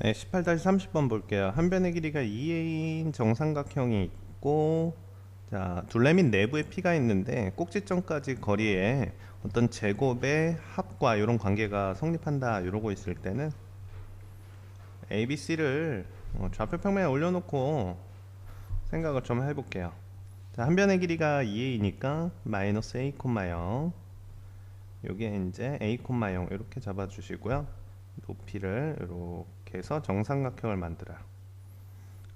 네, 18-30번 볼게요. 한 변의 길이가 2a인 정삼각형이 있고 자, 둘레 및 내부에 P가 있는데 꼭지점까지 거리에 어떤 제곱의 합과 이런 관계가 성립한다 이러고 있을 때는 ABC를 어, 좌표 평면에 올려놓고 생각을 좀 해볼게요. 자, 한 변의 길이가 2a니까 마이너스 a, 0 여기에 이제 a, 0 이렇게 잡아주시고요. 높이를 이렇게 해서 정삼각형을 만들어요.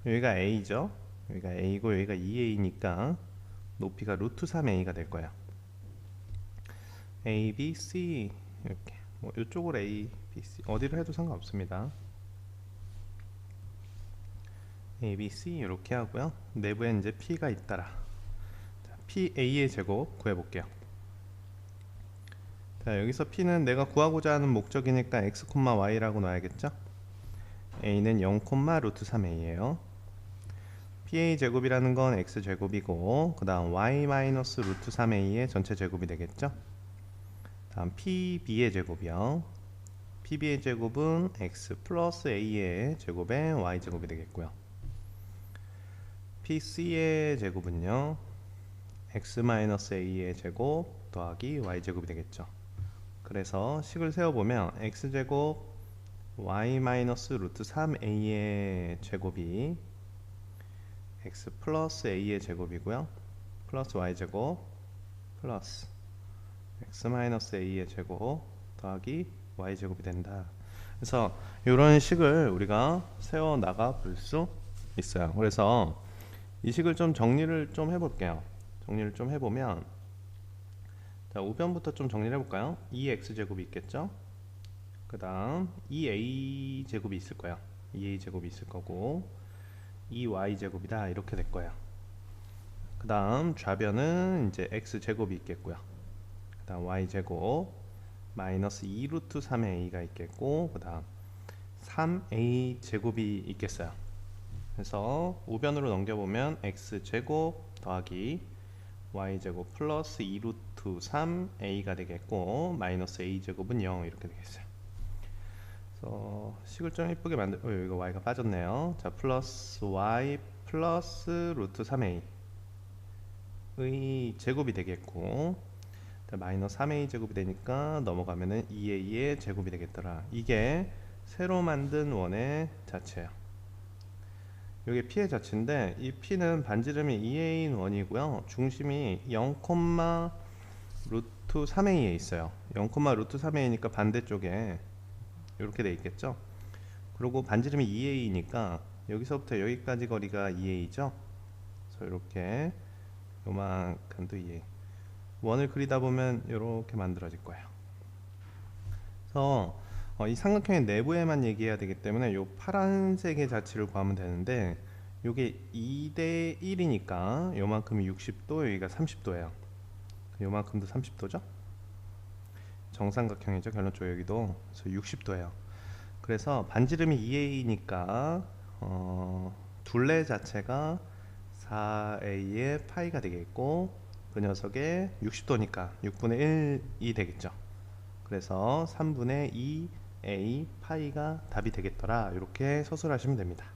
여기가 a죠. 여기가 a고 여기가 2a니까 높이가 루트 3a가 될 거예요. a, b, c 이렇게 뭐 이쪽으로 a, b, c 어디를 해도 상관없습니다. a, b, c 이렇게 하고요. 내부에 이제 p가 있다라. 자, p a의 제곱 구해볼게요. 자 여기서 p는 내가 구하고자 하는 목적이니까 x, y라고 놔야겠죠? A는 0, 루트 3a예요. Pa 제곱이라는 건 x 제곱이고 그 다음 y 마이너스 루트 3a의 전체 제곱이 되겠죠? 다음 pb의 제곱이요. Pb의 제곱은 x 플러스 a의 제곱에 y 제곱이 되겠고요. Pc의 제곱은요 x 마이너스 a의 제곱 더하기 y 제곱이 되겠죠 그래서 식을 세워보면 x제곱 y 마이너스 루트 3a의 제곱이 x 플러스 a의 제곱이고요. 플러스 y제곱 플러스 x 마이너스 a의 제곱 더하기 y제곱이 된다. 그래서 이런 식을 우리가 세워 나가 볼 수 있어요. 그래서 이 식을 좀 정리를 좀 해볼게요. 정리를 좀 해보면 자, 우변부터 좀 정리를 해볼까요? 2x제곱이 있겠죠? 그 다음 2a 제곱이 있을 거예요 2a 제곱이 있을 거고 2y 제곱이다. 이렇게 될 거예요 그 다음 좌변은 이제 x 제곱이 있겠고요. 그 다음 y 제곱 마이너스 2 루트 3의 a가 있겠고 그 다음 3a 제곱이 있겠어요. 그래서 우변으로 넘겨보면 x 제곱 더하기 y제곱 플러스 2루트 3a가 되겠고 마이너스 a제곱은 0 이렇게 되겠어요. 그래서 식을 좀 이쁘게 만들 어 여기가 y가 빠졌네요. 자 플러스 y 플러스 루트 3a 의 제곱이 되겠고 자, 마이너스 3a 제곱이 되니까 넘어가면은 2a의 제곱이 되겠더라. 이게 새로 만든 원의 자체예요 이게 p의 자체인데 이 p는 반지름이 2a인 원이고요. 중심이 0, 루트 3a에 있어요. 0, 루트 3a니까 반대쪽에 이렇게 돼 있겠죠. 그리고 반지름이 2a니까 여기서부터 여기까지 거리가 2a죠. 그래서 이렇게 요만큼도 2a. 원을 그리다 보면 이렇게 만들어질 거예요. 그래서 어, 이 삼각형의 내부에만 얘기해야 되기 때문에 이 파란색의 자치를 구하면 되는데 이게 2대 1이니까 요만큼이 60도 여기가 30도예요. 요만큼도 30도죠? 정삼각형이죠 결론적 여기도. 그래서 60도예요. 그래서 반지름이 2a니까 어, 둘레 자체가 4a의 파이가 되겠고 그 녀석의 60도니까 6분의 1이 되겠죠. 그래서 3분의 2 a 파이가 답이 되겠더라. 이렇게 서술하시면 됩니다